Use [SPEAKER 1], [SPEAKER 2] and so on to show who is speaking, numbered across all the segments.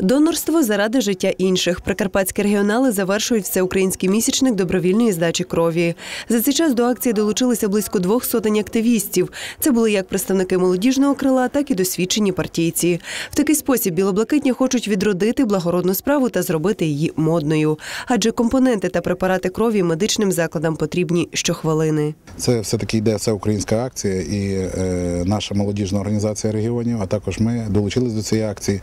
[SPEAKER 1] Донорство заради життя інших. Прикарпатські регіонали завершують всеукраїнський місячник добровільної здачі крові. За цей час до акції долучилися близько двох сотень активістів. Це були як представники молодіжного крила, так і досвідчені партійці. В такий спосіб білоблакитні хочуть відродити благородну справу та зробити її модною. Адже компоненти та препарати крові медичним закладам потрібні щохвилини.
[SPEAKER 2] Це все-таки йде вся українська акція, і е, наша молодіжна організація регіонів, а також ми долучились до цієї акції.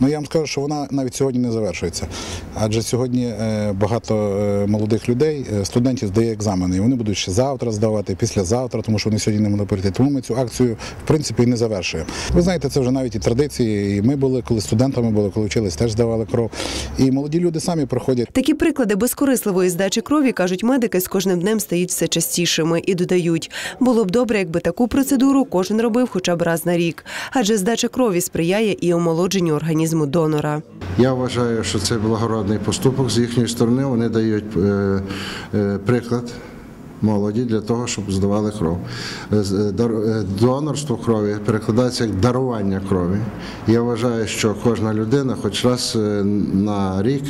[SPEAKER 2] Ну я вам скажу, що вона навіть сьогодні не завершується. Адже сьогодні е, багато е, молодих людей, е, студентів здає екзамени, і вони будуть ще завтра здавати, післязавтра, тому що вони сьогодні не могли прийти. Тому ми цю акцію в принципі і не завершуємо. Ви знаєте, це вже навіть і традиції. І ми були, коли студентами були, коли вчились, теж здавали кров. І молоді люди самі проходять.
[SPEAKER 1] Такі приклади безкорисливої здачі крові, кажуть медики, з кожним днем стають все частішими і додають, було б добре, якби таку процедуру кожен робив хоча б раз на рік, адже здача крові сприяє і омолодженню організму донора.
[SPEAKER 3] Я вважаю, що це благородний поступок з їхньої сторони. Вони дають е, е, приклад молоді для того, щоб здавали кров. Е, Донорство крові перекладається як дарування крові. Я вважаю, що кожна людина, хоч раз на рік.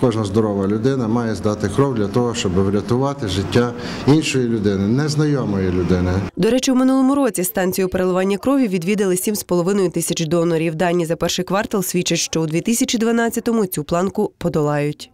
[SPEAKER 3] Кожна здорова людина має здати кров для того, щоб врятувати життя іншої людини, незнайомої людини.
[SPEAKER 1] До речі, у минулому році станцію переливання крові відвідали 7,5 тисяч донорів. Дані за перший квартал свідчать, що у 2012-му цю планку подолають.